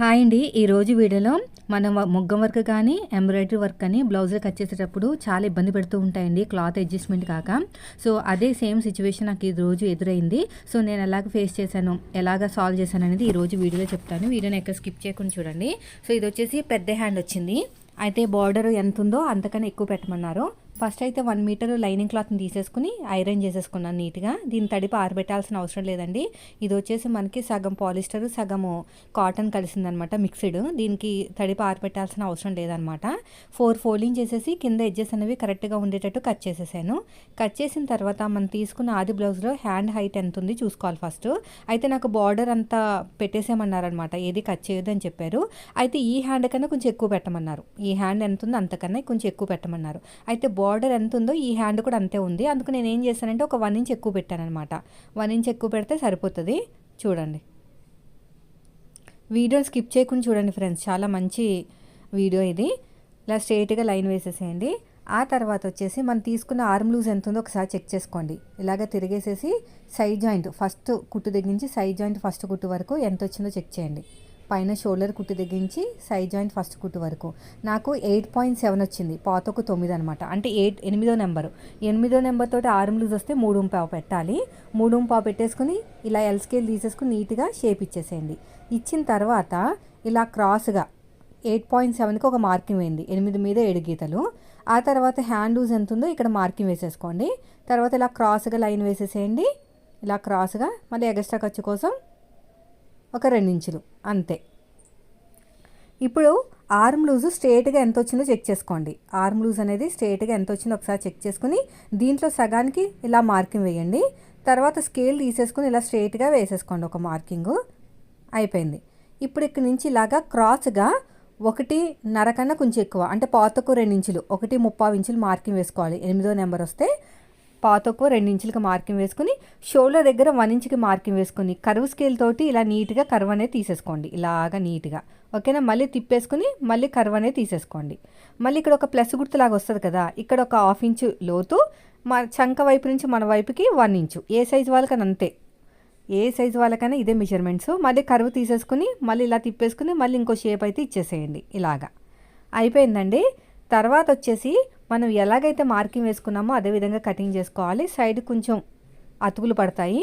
Hi అండి. ఈరోజు వీడియోలో మనం మొగ్గం వర్క్ కానీ ఎంబ్రాయిడరీ వర్క్ కానీ బ్లౌజులు కట్ చేసేటప్పుడు చాలా ఇబ్బంది పెడుతూ ఉంటాయండి క్లాత్ అడ్జస్ట్మెంట్ కాక. సో అదే సేమ్ సిచ్యువేషన్ నాకు ఈ రోజు ఎదురైంది. సో నేను ఎలాగ ఫేస్ చేశాను ఎలాగ సాల్వ్ చేశాను అనేది ఈ రోజు వీడియోలో చెప్తాను. వీడియోని ఎక్కడ స్కిప్ చేయకుండా చూడండి. సో ఇది వచ్చేసి పెద్ద హ్యాండ్ వచ్చింది. అయితే బార్డర్ ఎంత ఉందో అంతకన్నా ఎక్కువ పెట్టమన్నారు. ఫస్ట్ అయితే వన్ మీటర్ లైనింగ్ క్లాత్ని తీసేసుకుని ఐరన్ చేసేసుకున్నాను నీట్గా. దీన్ని తడిపి ఆరబెట్టాల్సిన అవసరం లేదండి. ఇది వచ్చేసి మనకి సగం పాలిస్టర్ సగము కాటన్ కలిసిందనమాట మిక్స్డ్. దీనికి తడిపి ఆరబెట్టాల్సిన అవసరం లేదనమాట. ఫోర్ ఫోల్డింగ్ చేసేసి కింద ఎడ్జెస్ అనేవి కరెక్ట్గా ఉండేటట్టు కట్ చేసేసాను. కట్ చేసిన తర్వాత మనం తీసుకున్న ఆది బ్లౌజ్లో హ్యాండ్ హైట్ ఎంత ఉంది చూసుకోవాలి ఫస్ట్. అయితే నాకు బార్డర్ అంతా పెట్టేసేమన్నారనమాట ఏది కట్ చేయొద్దని చెప్పారు. అయితే ఈ హ్యాండ్ కన్నా కొంచెం ఎక్కువ పెట్టమన్నారు. ఈ హ్యాండ్ ఎంత ఉందో అంతకన్నా కొంచెం ఎక్కువ పెట్టమన్నారు. అయితే బార్డర్ ఎంత ఉందో ఈ హ్యాండ్ కూడా అంతే ఉంది. అందుకు నేను ఏం చేశానంటే ఒక వన్ ఇంచ్ ఎక్కువ పెట్టానమాట వన్ ఇంచ్ ఎక్కువ పెడితే సరిపోతుంది. చూడండి. వీడియో స్కిప్ చేయకుండా చూడండి ఫ్రెండ్స్ చాలా మంచి వీడియో ఇది. ఇలా స్ట్రైట్గా లైన్ వేసేసేయండి. ఆ తర్వాత వచ్చేసి మనం తీసుకున్న ఆర్మ్ లూజ్ ఎంత ఉందో ఒకసారి చెక్ చేసుకోండి. ఇలాగ తిరిగేసేసి సైడ్ జాయింట్ ఫస్ట్ కుట్టు దగ్గర నుంచి సైడ్ జాయింట్ ఫస్ట్ కుట్టు వరకు ఎంత వచ్చిందో చెక్ చేయండి. పైన షోల్డర్ కుట్టు దగ్గర నుంచి సైడ్ జాయింట్ ఫస్ట్ కుట్టు వరకు. నాకు ఎయిట్ పాయింట్ సెవెన్ వచ్చింది. పాతకు తొమ్మిది అనమాట అంటే ఎయిట్ ఎనిమిదో నెంబరు. ఎనిమిదో నెంబర్ తోటి ఆర్మ్ లూజ్ వస్తే మూడు పావు పెట్టాలి. మూడు పావు పెట్టేసుకుని ఇలా ఎల్ స్కేల్ తీసేసుకుని నీట్గా షేప్ ఇచ్చేసేయండి. ఇచ్చిన తర్వాత ఇలా క్రాస్గా ఎయిట్ పాయింట్ సెవెన్కి ఒక మార్కింగ్ వేయండి. ఎనిమిది మీద ఏడు గీతలు. ఆ తర్వాత హ్యాండ్ లూజ్ ఎంత ఉందో ఇక్కడ మార్కింగ్ వేసేసుకోండి. తర్వాత ఇలా క్రాస్గా లైన్ వేసేసేయండి. ఇలా క్రాస్గా మళ్ళీ ఎగస్ట్రా ఖర్చు కోసం ఒక రెండించులు అంతే. ఇప్పుడు ఆర్మ్ లూజ్ స్ట్రేట్గా ఎంత వచ్చిందో చెక్ చేసుకోండి. ఆర్మ్ లూజ్ అనేది స్ట్రేట్గా ఎంత వచ్చిందో ఒకసారి చెక్ చేసుకుని దీంట్లో సగానికి ఇలా మార్కింగ్ వేయండి. తర్వాత స్కేల్ తీసేసుకుని ఇలా స్ట్రేట్గా వేసేసుకోండి ఒక మార్కింగు. అయిపోయింది. ఇప్పుడు ఇక్కడ నుంచి ఇలాగా క్రాస్గా ఒకటి నరకన్నా కొంచెం ఎక్కువ అంటే పాతకు రెండు ఇంచులు ఒకటి ముప్పావు ఇంచులు మార్కింగ్ వేసుకోవాలి. ఎనిమిదో నెంబర్ వస్తే పాతకు రెండు ఇంచులకి మార్కింగ్ వేసుకుని షోల్డర్ దగ్గర వన్ ఇంచుకి మార్కింగ్ వేసుకుని కరువు స్కేల్ తోటి ఇలా నీట్గా కరువు అనేది తీసేసుకోండి. ఇలాగా నీట్గా. ఓకేనా? మళ్ళీ తిప్పేసుకుని మళ్ళీ కరువు అనేది తీసేసుకోండి. మళ్ళీ ఇక్కడ ఒక ప్లస్ గుర్తులాగా వస్తుంది కదా? ఇక్కడ ఒక హాఫ్ ఇంచు లోతు మన చంక వైపు నుంచి మన వైపుకి వన్ ఇంచు. ఏ సైజు వాళ్ళకని అంతే. ఏ సైజు వాళ్ళకైనా ఇదే మెజర్మెంట్స్. మళ్ళీ కరువు తీసేసుకుని మళ్ళీ ఇలా తిప్పేసుకుని మళ్ళీ ఇంకో షేప్ అయితే ఇచ్చేసేయండి. ఇలాగా. అయిపోయిందండి. తర్వాత వచ్చేసి మనం ఎలాగైతే మార్కింగ్ వేసుకున్నామో అదే విధంగా కటింగ్ చేసుకోవాలి. సైడ్ కొంచెం అతుకులు పడతాయి.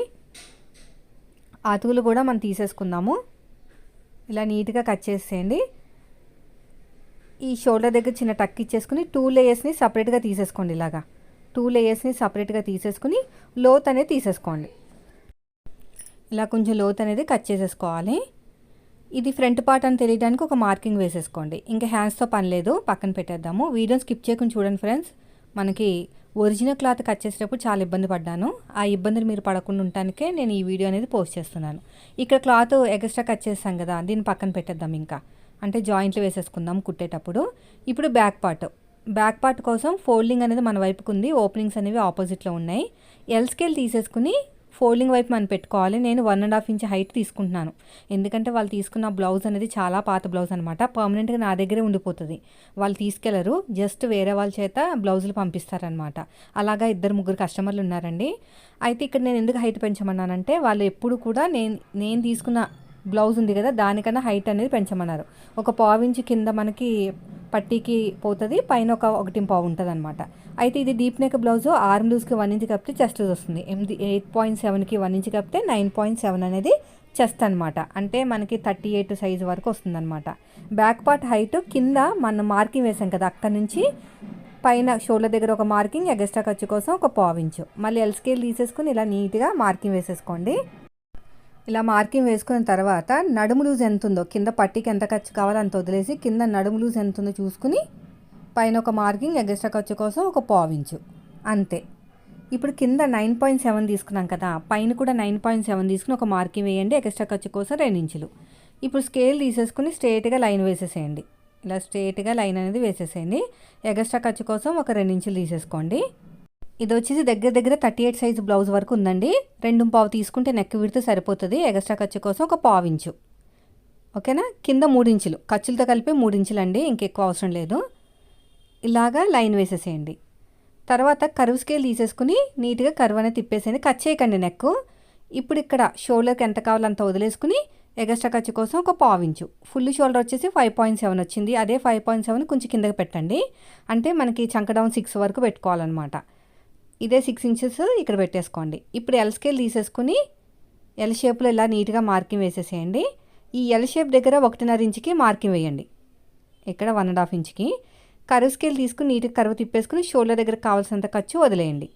అతుకులు కూడా మనం తీసేసుకుందాము. ఇలా నీట్గా కట్ చేసేయండి. ఈ షోల్డర్ దగ్గర చిన్న టక్ ఇచ్చేసుకుని టూ లేయర్స్ని సపరేట్గా తీసేసుకోండి ఇలాగా. టూ లేయర్స్ని సపరేట్గా తీసేసుకుని లోత్ అనేది తీసేసుకోండి. ఇలా కొంచెం లోత్ అనేది కట్ చేసేసుకోవాలి. ఇది ఫ్రంట్ పార్ట్ అని తెలియడానికి ఒక మార్కింగ్ వేసేసుకోండి. ఇంకా హ్యాండ్స్తో పని లేదు. పక్కన పెట్టేద్దాము. వీడియో స్కిప్ చేయకుండా చూడండి ఫ్రెండ్స్. మనకి ఒరిజినల్ క్లాత్ కట్ చేసేటప్పుడు చాలా ఇబ్బంది పడ్డాను. ఆ ఇబ్బందులు మీరు పడకుండా ఉండటానికే నేను ఈ వీడియో అనేది పోస్ట్ చేస్తున్నాను. ఇక్కడ క్లాత్ ఎక్స్ట్రా కట్ చేస్తాం కదా దీన్ని పక్కన పెట్టేద్దాం ఇంకా. అంటే జాయింట్లు వేసేసుకుందాం కుట్టేటప్పుడు. ఇప్పుడు బ్యాక్ పార్ట్. బ్యాక్ పార్ట్ కోసం ఫోల్డింగ్ అనేది మన వైపుకు ఉంది ఓపెనింగ్స్ అనేవి ఆపోజిట్లో ఉన్నాయి. ఎల్ స్కేల్ తీసేసుకుని ఫోల్డింగ్ వైపు మనం పెట్టుకోవాలి. నేను one and half inch height తీసుకుంటున్నాను. ఎందుకంటే వాళ్ళు తీసుకున్న బ్లౌజ్ అనేది చాలా పాత బ్లౌజ్ అనమాట పర్మనెంట్గా నా దగ్గరే ఉండిపోతుంది. వాళ్ళు తీసుకెళ్ళరు. జస్ట్ వేరే వాళ్ళ చేత బ్లౌజులు పంపిస్తారనమాట అలాగా ఇద్దరు ముగ్గురు కస్టమర్లు ఉన్నారండి. అయితే ఇక్కడ నేను ఎందుకు హైట్ పెంచమన్నానంటే వాళ్ళు ఎప్పుడు కూడా నేను నేను తీసుకున్న బ్లౌజ్ ఉంది కదా దానికన్నా హైట్ అనేది పెంచమన్నారు. ఒక పావించి కింద మనకి పట్టీకి పోతుంది పైన ఒక ఒకటి పావు ఉంటుంది అనమాట అయితే ఇది డీప్ నెక్ బ్లౌజ్ ఆర్మ్ లూజ్కి వన్ ఇంచ్ కప్పితే చెస్ట్ లూజ్ వస్తుంది. ఎనిమిది ఎయిట్ పాయింట్ సెవెన్కి వన్ ఇంచ్ కప్పితే నైన్ పాయింట్ సెవెన్ అనేది చెస్ట్ అనమాట అంటే మనకి థర్టీ ఎయిట్ సైజ్ వరకు వస్తుంది అనమాట బ్యాక్ పార్ట్ హైట్ కింద మనం మార్కింగ్ వేసాం కదా అక్కడ నుంచి పైన షోల్డర్ దగ్గర ఒక మార్కింగ్ ఎగస్ట్రా ఖర్చు కోసం ఒక పావించు మళ్ళీ ఎల్ స్కేల్ తీసేసుకుని ఇలా నీట్గా మార్కింగ్ వేసేసుకోండి. ఇలా మార్కింగ్ వేసుకున్న తర్వాత నడుము లూజ్ ఎంత ఉందో కింద పట్టీకి ఎంత ఖర్చు కావాలో అంత వదిలేసి కింద నడుము లూజ్ ఎంత ఉందో చూసుకుని పైన ఒక మార్కింగ్ ఎగస్ట్రా ఖర్చు కోసం ఒక పావించు అంతే. ఇప్పుడు కింద నైన్ పాయింట్ సెవెన్ తీసుకున్నాం కదా పైన కూడా నైన్ పాయింట్ సెవెన్ తీసుకుని ఒక మార్కింగ్ వేయండి ఎక్స్ట్రా ఖర్చు కోసం రెండు ఇంచులు. ఇప్పుడు స్కేల్ తీసేసుకుని స్ట్రేట్గా లైన్ వేసేసేయండి. ఇలా స్ట్రేట్గా లైన్ అనేది వేసేసేయండి. ఎగస్ట్రా ఖర్చు కోసం ఒక రెండు ఇంచులు తీసేసుకోండి. ఇది వచ్చేసి దగ్గర దగ్గర థర్టీ ఎయిట్ సైజ్ బ్లౌజ్ వరకు ఉందండి. రెండు పావు తీసుకుంటే నెక్ విడితే సరిపోతుంది. ఎగస్ట్రా ఖర్చు కోసం ఒక పావు ఇంచు. ఓకేనా? కింద మూడించులు ఖర్చులతో కలిపి మూడించులు అండి ఇంకెక్కువ అవసరం లేదు. ఇలాగా లైన్ వేసేసేయండి. తర్వాత కరువు స్కేల్ తీసేసుకుని నీట్గా కరువు అనేది తిప్పేసేయండి. కట్ చేయకండి నెక్ ఇప్పుడు ఇక్కడ షోల్డర్కి ఎంత కావాలో అంత వదిలేసుకుని ఎగస్ట్రా ఖర్చు కోసం ఒక పావు ఇంచు. ఫుల్ షోల్డర్ వచ్చేసి ఫైవ్ పాయింట్ సెవెన్ వచ్చింది. అదే ఫైవ్ పాయింట్ సెవెన్ కొంచెం కిందకి పెట్టండి. అంటే మనకి చంక డౌన్ సిక్స్ వరకు పెట్టుకోవాలన్నమాట. ఇదే సిక్స్ ఇంచెస్ ఇక్కడ పెట్టేసుకోండి. ఇప్పుడు ఎల్ స్కేల్ తీసేసుకుని ఎల్ షేప్లో ఇలా నీట్గా మార్కింగ్ వేసేసేయండి. ఈ ఎల్ షేప్ దగ్గర ఒకటిన్నర ఇంచుకి మార్కింగ్ వేయండి. ఇక్కడ వన్ అండ్ హాఫ్ ఇంచ్కి కరువు స్కేల్ తీసుకుని నీట్గా కరువు తిప్పేసుకుని షోల్డర్ దగ్గర కావాల్సినంత ఖర్చు వదిలేయండి.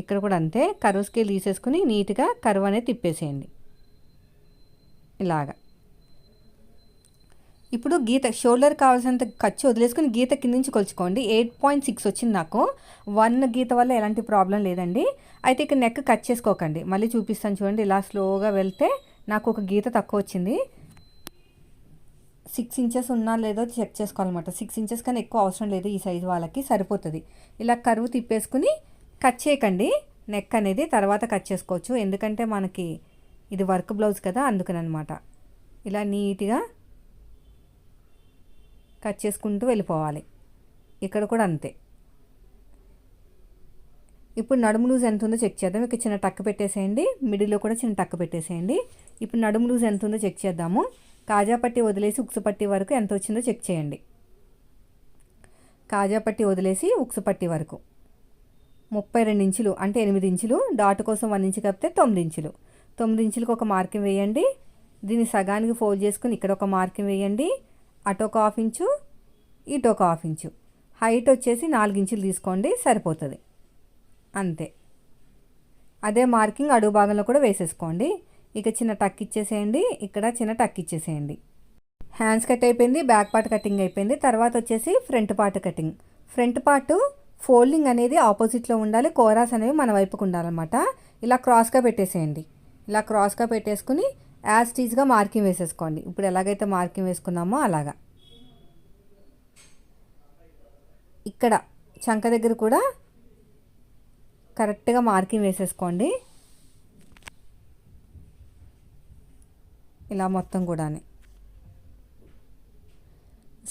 ఇక్కడ కూడా అంతే కరువు స్కేల్ తీసేసుకుని నీట్గా కరువు అనేది తిప్పేసేయండి. ఇలాగా. ఇప్పుడు గీత షోల్డర్ కావాల్సినంత ఖర్చు వదిలేసుకుని గీత కింద నుంచి కొలుచుకోండి. ఎయిట్ పాయింట్ సిక్స్ వచ్చింది నాకు. వన్ గీత వల్ల ఎలాంటి ప్రాబ్లం లేదండి. అయితే ఇక్కడ నెక్ కట్ చేసుకోకండి. మళ్ళీ చూపిస్తాను చూడండి. ఇలా స్లోగా వెళ్తే నాకు ఒక గీత తక్కువ వచ్చింది. సిక్స్ ఇంచెస్ ఉన్నా లేదో చెక్ చేసుకోవాలన్నమాట. సిక్స్ ఇంచెస్ కన్నా ఎక్కువ అవసరం లేదు ఈ సైజు వాళ్ళకి సరిపోతుంది. ఇలా కరువు తిప్పేసుకుని కట్ చేయకండి. నెక్ అనేది తర్వాత కట్ చేసుకోవచ్చు. ఎందుకంటే మనకి ఇది వర్క్ బ్లౌజ్ కదా అందుకని అనమాట ఇలా నీట్గా కట్ చేసుకుంటూ వెళ్ళిపోవాలి. ఇక్కడ కూడా అంతే. ఇప్పుడు నడుము లూజ్ ఎంత ఉందో చెక్ చేద్దాం. ఇక్కడ చిన్న టక్ పెట్టేసేయండి. మిడిల్లో కూడా చిన్న టక్ పెట్టేసేయండి. ఇప్పుడు నడుము లూజ్ ఎంత ఉందో చెక్ చేద్దాము. కాజా పట్టి వదిలేసి ఉక్సు పట్టి వరకు ఎంత వచ్చిందో చెక్ చేయండి. కాజా పట్టి వదిలేసి ఉక్సు పట్టి వరకు. ముప్పై రెండు ఇంచులు అంటే ఎనిమిది ఇంచులు డాట్ కోసం వన్ ఇంచు కప్పితే తొమ్మిది ఇంచులు. తొమ్మిది ఇంచులకు ఒక మార్కింగ్ వేయండి. దీన్ని సగానికి ఫోల్డ్ చేసుకుని ఇక్కడ ఒక మార్కింగ్ వేయండి. అటు ఒక హాఫ్ ఇంచు ఇటు ఒక హాఫ్ ఇంచు. హైట్ వచ్చేసి నాలుగు ఇంచులు తీసుకోండి సరిపోతుంది. అంతే. అదే మార్కింగ్ అడుగు భాగంలో కూడా వేసేసుకోండి. ఇక చిన్న టక్ ఇచ్చేసేయండి. ఇక్కడ చిన్న టక్ ఇచ్చేసేయండి. హ్యాండ్స్ కట్ అయిపోయింది బ్యాక్ పార్ట్ కటింగ్ అయిపోయింది. తర్వాత వచ్చేసి front part cutting front part folding అనేది ఆపోజిట్లో ఉండాలి కోరాస్ అనేవి మన వైపుకు ఉండాలన్నమాట. ఇలా క్రాస్గా పెట్టేసేయండి. ఇలా క్రాస్గా పెట్టేసుకుని యాజ్ టీజ్గా మార్కింగ్ వేసేసుకోండి. ఇప్పుడు ఎలాగైతే మార్కింగ్ వేసుకున్నామో అలాగా. ఇక్కడ చంక దగ్గర కూడా కరెక్ట్గా మార్కింగ్ వేసేసుకోండి. ఇలా మొత్తం కూడా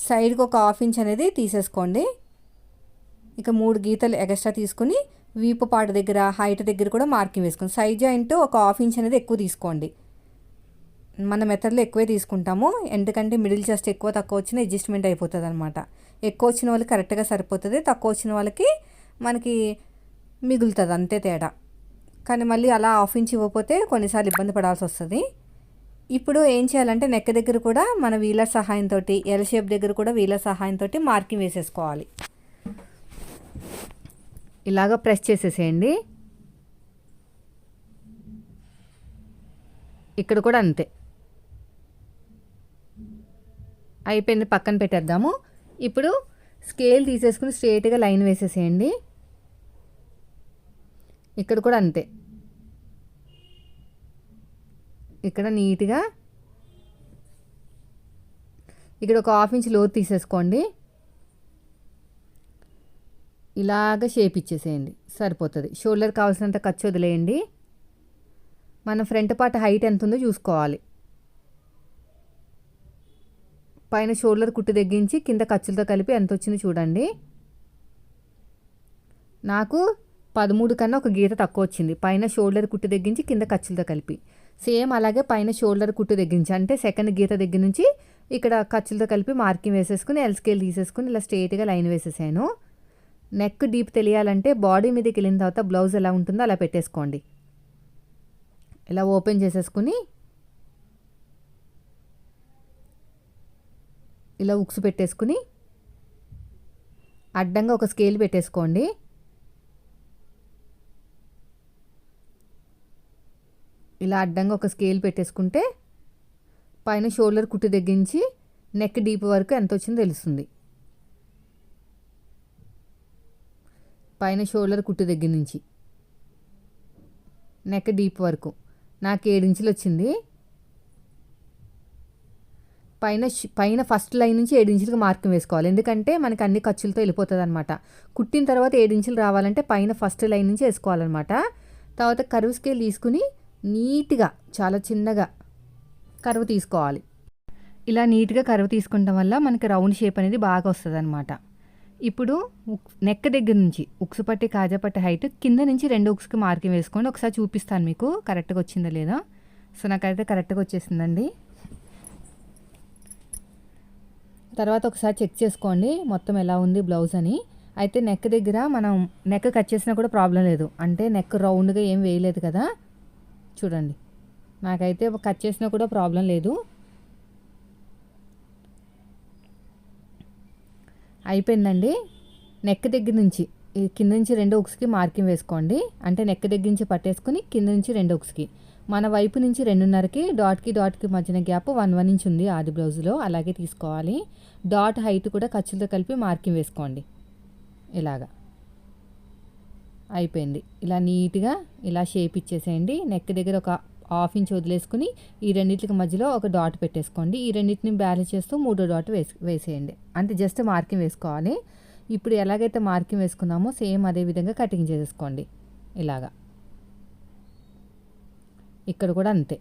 సైడ్కి ఒక హాఫ్ ఇంచ్ అనేది తీసేసుకోండి. ఇక మూడు గీతలు ఎక్స్ట్రా తీసుకుని వీపు పాట దగ్గర హైట్ దగ్గర కూడా మార్కింగ్ వేసుకోండి. సైడ్ జాయింట్ ఒక హాఫ్ ఇంచ్ అనేది ఎక్కువ తీసుకోండి. మన మెథడ్లో ఎక్కువే తీసుకుంటాము. ఎందుకంటే మిడిల్ చెస్ట్ ఎక్కువ తక్కువ వచ్చిన అడ్జస్ట్మెంట్ అయిపోతుంది అనమాట ఎక్కువ వచ్చిన వాళ్ళకి కరెక్ట్గా సరిపోతుంది తక్కువ వచ్చిన వాళ్ళకి మనకి మిగులుతుంది అంతే తేడా. కానీ మళ్ళీ అలా హాఫ్ ఇంచ్ ఇవ్వకపోతే కొన్నిసార్లు ఇబ్బంది పడాల్సి వస్తుంది. ఇప్పుడు ఏం చేయాలంటే నెక్క దగ్గర కూడా మన వీలర్ సహాయంతో ఎల్ షేప్ దగ్గర కూడా వీలర్ సహాయంతో మార్కింగ్ వేసేసుకోవాలి. ఇలాగ ప్రెస్ చేసేసేయండి. ఇక్కడ కూడా అంతే. అయిపోయింది పక్కన పెట్టేద్దాము. ఇప్పుడు స్కేల్ తీసేసుకుని స్ట్రేట్గా లైన్ వేసేసేయండి. ఇక్కడ కూడా అంతే. ఇక్కడ నీట్గా. ఇక్కడ ఒక హాఫ్ ఇంచ్ లోతు తీసేసుకోండి. ఇలాగ షేప్ ఇచ్చేసేయండి. సరిపోతుంది. షోల్డర్ కావాల్సినంత ఖర్చు వదిలేయండి. మన ఫ్రంట్ పార్ట్ హైట్ ఎంత ఉందో చూసుకోవాలి. పైన షోల్డర్ కుట్టు తగ్గించి కింద ఖర్చులతో కలిపి ఎంత వచ్చిందో చూడండి. నాకు పదమూడు కన్నా ఒక గీత తక్కువ వచ్చింది. పైన షోల్డర్ కుట్టు తగ్గించి కింద ఖర్చులతో కలిపి. సేమ్ అలాగే పైన షోల్డర్ కుట్టు తగ్గించి అంటే సెకండ్ గీత దగ్గర నుంచి ఇక్కడ ఖర్చులతో కలిపి మార్కింగ్ వేసేసుకుని ఎల్ స్కేల్ తీసేసుకుని ఇలా స్ట్రేట్గా లైన్ వేసేసాను. నెక్ డీప్ తెలియాలంటే బాడీ మీదకి వెళ్ళిన తర్వాత బ్లౌజ్ ఎలా ఉంటుందో అలా పెట్టేసుకోండి. ఇలా ఓపెన్ చేసేసుకుని ఇలా ఉక్స్ పెట్టేసుకుని అడ్డంగా ఒక స్కేల్ పెట్టేసుకోండి. ఇలా అడ్డంగా ఒక స్కేల్ పెట్టేసుకుంటే పైన షోల్డర్ కుట్టు తగ్గించి నెక్ డీప్ వరకు ఎంత వచ్చిందో తెలుస్తుంది. పైన షోల్డర్ కుట్టు దగ్గర నుంచి నెక్ డీప్ వరకు. నాకు ఏడించులు వచ్చింది. పైన పైన ఫస్ట్ లైన్ నుంచి ఏడించులకు మార్కింగ్ వేసుకోవాలి. ఎందుకంటే మనకి అన్ని ఖర్చులతో వెళ్ళిపోతుంది అనమాట కుట్టిన తర్వాత ఏడించులు రావాలంటే పైన ఫస్ట్ లైన్ నుంచి వేసుకోవాలన్నమాట. తర్వాత కరువు స్కేల్ తీసుకుని నీట్గా చాలా చిన్నగా కరువు తీసుకోవాలి. ఇలా నీట్గా కరువు తీసుకుంటాం వల్ల మనకి రౌండ్ షేప్ అనేది బాగా వస్తుంది అనమాట ఇప్పుడు నెక్ దగ్గర నుంచి ఉక్సు పట్టి కాజా పట్టి హైట్ కింద నుంచి రెండు ఉక్స్కి మార్కింగ్ వేసుకోండి. ఒకసారి చూపిస్తాను మీకు కరెక్ట్గా వచ్చిందా లేదా? సో నాకైతే కరెక్ట్గా వచ్చేసిందండి. తర్వాత ఒకసారి చెక్ చేసుకోండి మొత్తం ఎలా ఉంది బ్లౌజ్ అని. అయితే నెక్ దగ్గర మనం నెక్ కట్ చేసినా కూడా ప్రాబ్లం లేదు. అంటే నెక్ రౌండ్గా ఏం వేయలేదు కదా. చూడండి. నాకైతే కట్ చేసినా కూడా ప్రాబ్లం లేదు. అయిపోయిందండి. నెక్ దగ్గర నుంచి కింద నుంచి రెండు ఉక్స్కి మార్కింగ్ వేసుకోండి. అంటే నెక్ దగ్గర నుంచి పట్టేసుకుని కింద నుంచి రెండు ఉక్స్కి. మన వైపు నుంచి రెండున్నరకి డాట్కి డాట్కి మధ్యన గ్యాప్ వన్ వన్ ఇంచ్ ఉంది ఆది బ్లౌజ్లో. అలాగే తీసుకోవాలి. డాట్ హైట్ కూడా ఖర్చులతో కలిపి మార్కింగ్ వేసుకోండి. ఇలాగా. అయిపోయింది. ఇలా నీట్గా ఇలా షేప్ ఇచ్చేసేయండి. నెక్ దగ్గర ఒక హాఫ్ ఇంచ్ వదిలేసుకుని ఈ రెండింటికి మధ్యలో ఒక డాట్ పెట్టేసుకోండి. ఈ రెండింటిని బ్యాలెన్స్ చేస్తూ మూడో డాట్ వేసి వేసేయండి. అంటే జస్ట్ మార్కింగ్ వేసుకోవాలి. ఇప్పుడు ఎలాగైతే మార్కింగ్ వేసుకున్నామో సేమ్ అదే విధంగా కటింగ్ చేసేసుకోండి. ఇలాగా. ఇక్కడ కూడా అంతే.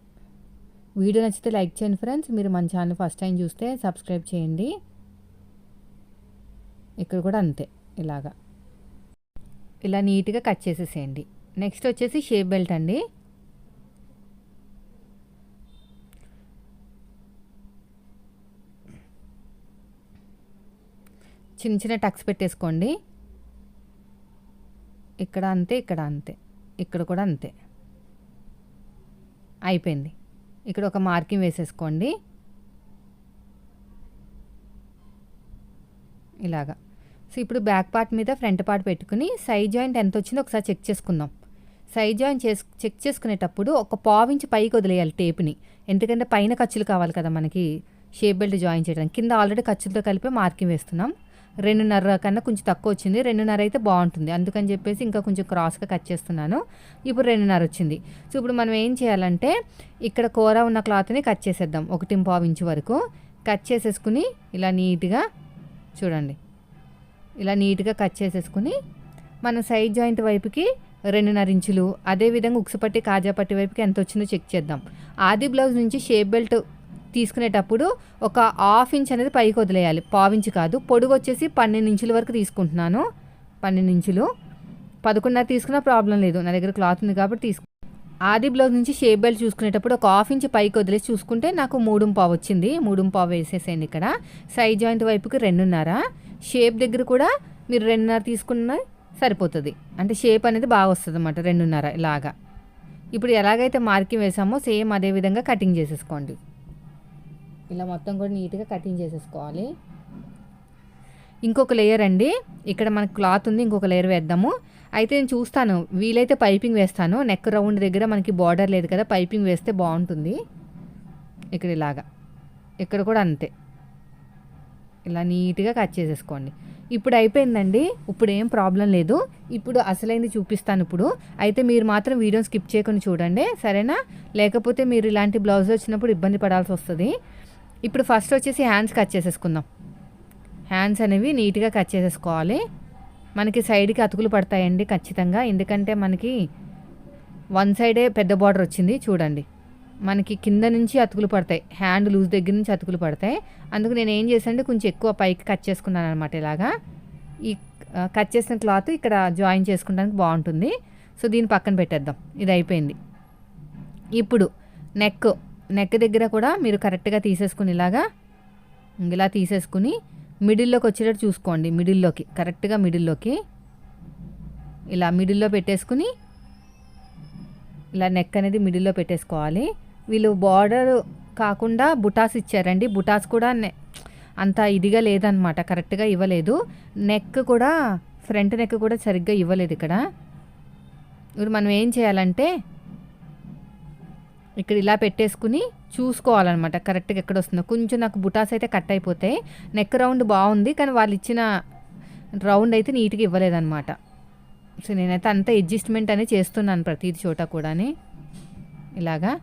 వీడియో నచ్చితే లైక్ చేయండి ఫ్రెండ్స్. మీరు మన ఛానల్ ఫస్ట్ టైం చూస్తే సబ్స్క్రైబ్ చేయండి. ఇక్కడ కూడా అంతే. ఇలాగా. ఇలా నీట్గా కట్ చేసేసేయండి. నెక్స్ట్ వచ్చేసి షేప్ బెల్ట్ అండి. చిన్న చిన్న టక్స్ పెట్టేసుకోండి. ఇక్కడ అంతే ఇక్కడ అంతే ఇక్కడ కూడా అంతే. అయిపోయింది. ఇక్కడ ఒక మార్కింగ్ వేసేసుకోండి. ఇలాగా. సో ఇప్పుడు బ్యాక్ పార్ట్ మీద ఫ్రంట్ పార్ట్ పెట్టుకుని సైడ్ జాయింట్ ఎంత వచ్చిందో ఒకసారి చెక్ చేసుకుందాం. సైడ్ జాయింట్ చేసు చెక్ చేసుకునేటప్పుడు ఒక పావించి పైకి వదిలేయాలి టేప్ని. ఎందుకంటే పైన ఖర్చులు కావాలి కదా మనకి షేప్ బెల్ట్ జాయిన్ చేయడానికి. కింద ఆల్రెడీ ఖర్చులతో కలిపి మార్కింగ్ వేస్తున్నాం. రెండున్నర కన్నా కొంచెం తక్కువ వచ్చింది. రెండున్నర అయితే బాగుంటుంది. అందుకని చెప్పేసి ఇంకా కొంచెం క్రాస్గా కట్ చేస్తున్నాను. ఇప్పుడు రెండున్నర వచ్చింది. సో ఇప్పుడు మనం ఏం చేయాలంటే ఇక్కడ కూర ఉన్న క్లాత్ని కట్ చేసేద్దాం. ఒకటి పావు ఇంచు వరకు. కట్ చేసేసుకుని ఇలా నీట్గా చూడండి. ఇలా నీట్గా కట్ చేసేసుకుని మన సైడ్ జాయింట్ వైపుకి రెండున్నర ఇంచులు అదేవిధంగా ఉక్సుపట్టి కాజాపట్టి వైపుకి ఎంత వచ్చిందో చెక్ చేద్దాం. ఆది బ్లౌజ్ నుంచి షేప్ బెల్ట్ తీసుకునేటప్పుడు ఒక హాఫ్ ఇంచ్ అనేది పైకి వదిలేయాలి. పావించి కాదు పొడుగు వచ్చేసి పన్నెండు ఇంచుల వరకు తీసుకుంటున్నాను. పన్నెండు ఇంచులు. పదకొండున్నర తీసుకున్నా ప్రాబ్లం లేదు. నా దగ్గర క్లాత్ ఉంది కాబట్టి తీసుకు ఆది బ్లౌజ్ నుంచి షేప్ బెల్ట్ చూసుకునేటప్పుడు ఒక హాఫ్ ఇంచ్ పైకి వదిలేసి చూసుకుంటే నాకు మూడు పావు వచ్చింది. మూడు పావు వేసేసేయండి ఇక్కడ. సైడ్ జాయింట్ వైపుకి రెండున్నర. షేప్ దగ్గర కూడా మీరు రెండున్నర తీసుకున్న సరిపోతుంది. అంటే షేప్ అనేది బాగా వస్తుంది అన్నమాట రెండున్నర ఇలాగా. ఇప్పుడు ఎలాగైతే మార్కింగ్ వేసామో సేమ్ అదే విధంగా కటింగ్ చేసేసుకోండి. ఇలా మొత్తం కూడా నీట్గా కటింగ్ చేసేసుకోవాలి. ఇంకొక లేయర్ అండి. ఇక్కడ మనకు క్లాత్ ఉంది ఇంకొక లేయర్ వేద్దాము. అయితే నేను చూస్తాను. వీలైతే పైపింగ్ వేస్తాను. నెక్ రౌండ్ దగ్గర మనకి బార్డర్ లేదు కదా పైపింగ్ వేస్తే బాగుంటుంది. ఇక్కడ ఇలాగా. ఇక్కడ కూడా అంతే. ఇలా నీట్గా కట్ చేసేసుకోండి. ఇప్పుడు అయిపోయిందండి. ఇప్పుడు ఏం ప్రాబ్లం లేదు. ఇప్పుడు అసలైంది చూపిస్తాను ఇప్పుడు. అయితే మీరు మాత్రం వీడియో స్కిప్ చేయకుండా చూడండి. సరేనా? లేకపోతే మీరు ఇలాంటి బ్లౌజ్ వచ్చినప్పుడు ఇబ్బంది పడాల్సి వస్తుంది. ఇప్పుడు ఫస్ట్ వచ్చేసి హ్యాండ్స్ కట్ చేసేసుకుందాం. హ్యాండ్స్ అనేవి నీట్గా కట్ చేసేసుకోవాలి. మనకి సైడ్కి అతుకులు పడతాయండి ఖచ్చితంగా. ఎందుకంటే మనకి వన్ సైడే పెద్ద బార్డర్ వచ్చింది చూడండి. మనకి కింద నుంచి అతుకులు పడతాయి. హ్యాండ్ లూజ్ దగ్గర నుంచి అతుకులు పడతాయి. అందుకు నేను ఏం చేశానంటే కొంచెం ఎక్కువ పైకి కట్ చేసుకున్నాను అనమాట ఇలాగా. ఈ కట్ చేసిన క్లాత్ ఇక్కడ జాయిన్ చేసుకోవడానికి బాగుంటుంది. సో దీన్ని పక్కన పెట్టేద్దాం. ఇది అయిపోయింది. ఇప్పుడు నెక్ నెక్ దగ్గర కూడా మీరు కరెక్ట్గా తీసేసుకుని ఇలాగా ఇలా తీసేసుకుని మిడిల్లోకి వచ్చేటట్టు చూసుకోండి మిడిల్లోకి కరెక్ట్గా మిడిల్లోకి. ఇలా మిడిల్లో పెట్టేసుకుని ఇలా నెక్ అనేది మిడిల్లో పెట్టేసుకోవాలి. వీళ్ళు బార్డర్ కాకుండా బుటాస్ ఇచ్చారండి. బుటాస్ కూడా నె అంత ఇదిగా లేదనమాట కరెక్ట్గా ఇవ్వలేదు. నెక్ కూడా ఫ్రంట్ నెక్ కూడా సరిగ్గా ఇవ్వలేదు ఇక్కడ. ఇప్పుడు మనం ఏం చేయాలంటే ఇక్కడ ఇలా పెట్టేసుకుని చూసుకోవాలన్నమాట. కరెక్ట్గా ఎక్కడ వస్తుందో కొంచెం నాకు బుటాస్ అయితే కట్ అయిపోతాయి నెక్ రౌండ్ బాగుంది కానీ వాళ్ళు ఇచ్చిన రౌండ్ అయితే నీట్గా ఇవ్వలేదన్నమాట. సో నేనైతే అంత అడ్జస్ట్మెంట్ అనే చేస్తున్నాను ప్రతి చోట కూడాని. ఇలాగా.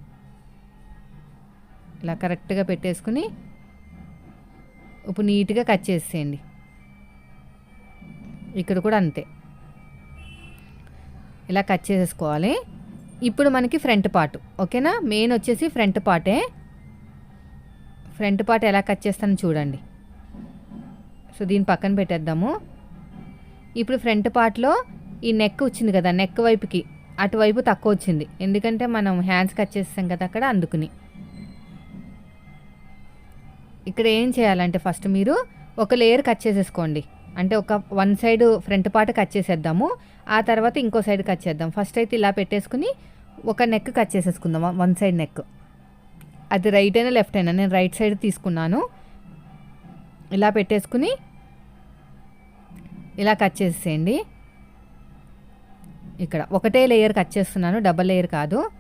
ఇలా కరెక్ట్గా పెట్టేసుకుని ఇప్పుడు నీట్గా కట్ చేసేయండి. ఇక్కడ కూడా అంతే. ఇలా కట్ చేసేసుకోవాలి. ఇప్పుడు మనకి ఫ్రంట్ పార్ట్ ఓకేనా? మెయిన్ వచ్చేసి ఫ్రంట్ పార్టే. ఫ్రంట్ పార్ట్ ఎలా కట్ చేస్తాను చూడండి. సో దీన్ని పక్కన పెట్టేద్దాము. ఇప్పుడు ఫ్రంట్ పార్ట్లో ఈ నెక్ వచ్చింది కదా నెక్ వైపుకి. అటువైపు తక్కువ వచ్చింది. ఎందుకంటే మనం హ్యాండ్స్ కట్ చేస్తాం కదా అక్కడ అందుకుని. ఇక్కడ ఏం చేయాలంటే ఫస్ట్ మీరు ఒక లేయర్ కట్ చేసేసుకోండి. అంటే ఒక one side front part cut చేసేద్దాము. ఆ తర్వాత ఇంకో సైడ్ కట్ చేద్దాం. ఫస్ట్ అయితే ఇలా పెట్టేసుకుని ఒక నెక్ కట్ చేసేసుకుందాం వన్ సైడ్ నెక్ అది రైట్ అయినా లెఫ్ట్ అయినా నేను రైట్ సైడ్ తీసుకున్నాను. ఇలా పెట్టేసుకుని ఇలా కట్ చేసేయండి. ఇక్కడ ఒకటే లేయర్ కట్ చేస్తున్నాను డబల్ లేయర్ కాదు.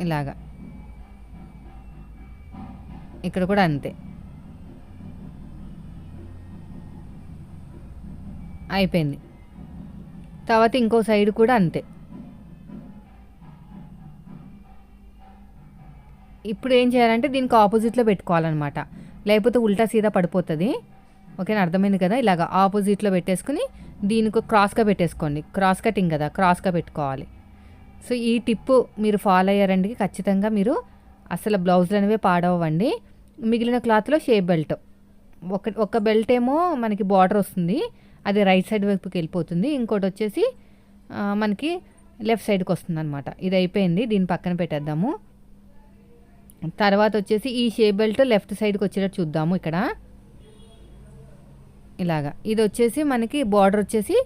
ఇలాగా. ఇక్కడ కూడా అంతే. అయిపోయింది. తర్వాత ఇంకో సైడ్ కూడా అంతే. ఇప్పుడు ఏం చేయాలంటే దీనికి ఆపోజిట్లో పెట్టుకోవాలన్నమాట. లేకపోతే ఉల్టా సీదా పడిపోతుంది. ఓకేనా? అర్థమైంది కదా? ఇలాగ ఆపోజిట్లో పెట్టేసుకుని దీనికి క్రాస్గా పెట్టేసుకోండి. క్రాస్ కటింగ్ కదా? క్రాస్గా పెట్టుకోవాలి. సో ఈ టిప్పు మీరు ఫాలో అయ్యారండి ఖచ్చితంగా మీరు అసలు బ్లౌజులు అనేవి పాడవండి మిగిలిన క్లాత్లో షేప్ బెల్ట్. ఒక ఒక బెల్ట్ ఏమో మనకి బార్డర్ వస్తుంది. అది రైట్ సైడ్ వైపుకి వెళ్ళిపోతుంది. ఇంకోటి వచ్చేసి మనకి లెఫ్ట్ సైడ్కి వస్తుంది అనమాట ఇది అయిపోయింది. దీని పక్కన పెట్టేద్దాము. తర్వాత వచ్చేసి ఈ షేప్ బెల్ట్ లెఫ్ట్ సైడ్కి వచ్చేటట్టు చూద్దాము ఇక్కడ. ఇలాగా. ఇది వచ్చేసి మనకి బార్డర్ వచ్చేసి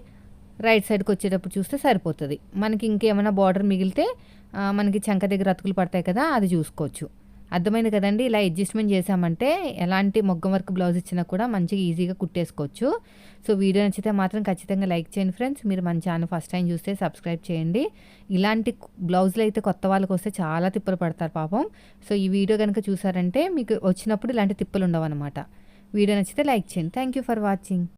రైట్ సైడ్కి వచ్చేటప్పుడు చూస్తే సరిపోతుంది. మనకి ఇంకేమైనా బార్డర్ మిగిలితే మనకి చంక దగ్గర అతుకులు పడతాయి కదా అది చూసుకోవచ్చు. అర్థమైంది కదండి. ఇలా అడ్జస్ట్మెంట్ చేసామంటే ఎలాంటి మొగ్గం వర్క్ బ్లౌజ్ ఇచ్చినా కూడా మంచిగా ఈజీగా కుట్టేసుకోవచ్చు. సో వీడియో నచ్చితే మాత్రం ఖచ్చితంగా లైక్ చేయండి ఫ్రెండ్స్. మీరు మన ఛానల్ ఫస్ట్ టైం చూస్తే సబ్స్క్రైబ్ చేయండి. ఇలాంటి బ్లౌజులు అయితే కొత్త వాళ్ళకి వస్తే చాలా తిప్పలు పడతారు పాపం. సో ఈ వీడియో కనుక చూసారంటే మీకు వచ్చినప్పుడు ఇలాంటి తిప్పలు ఉండవు అనమాట వీడియో నచ్చితే లైక్ చేయండి. Thank you for watching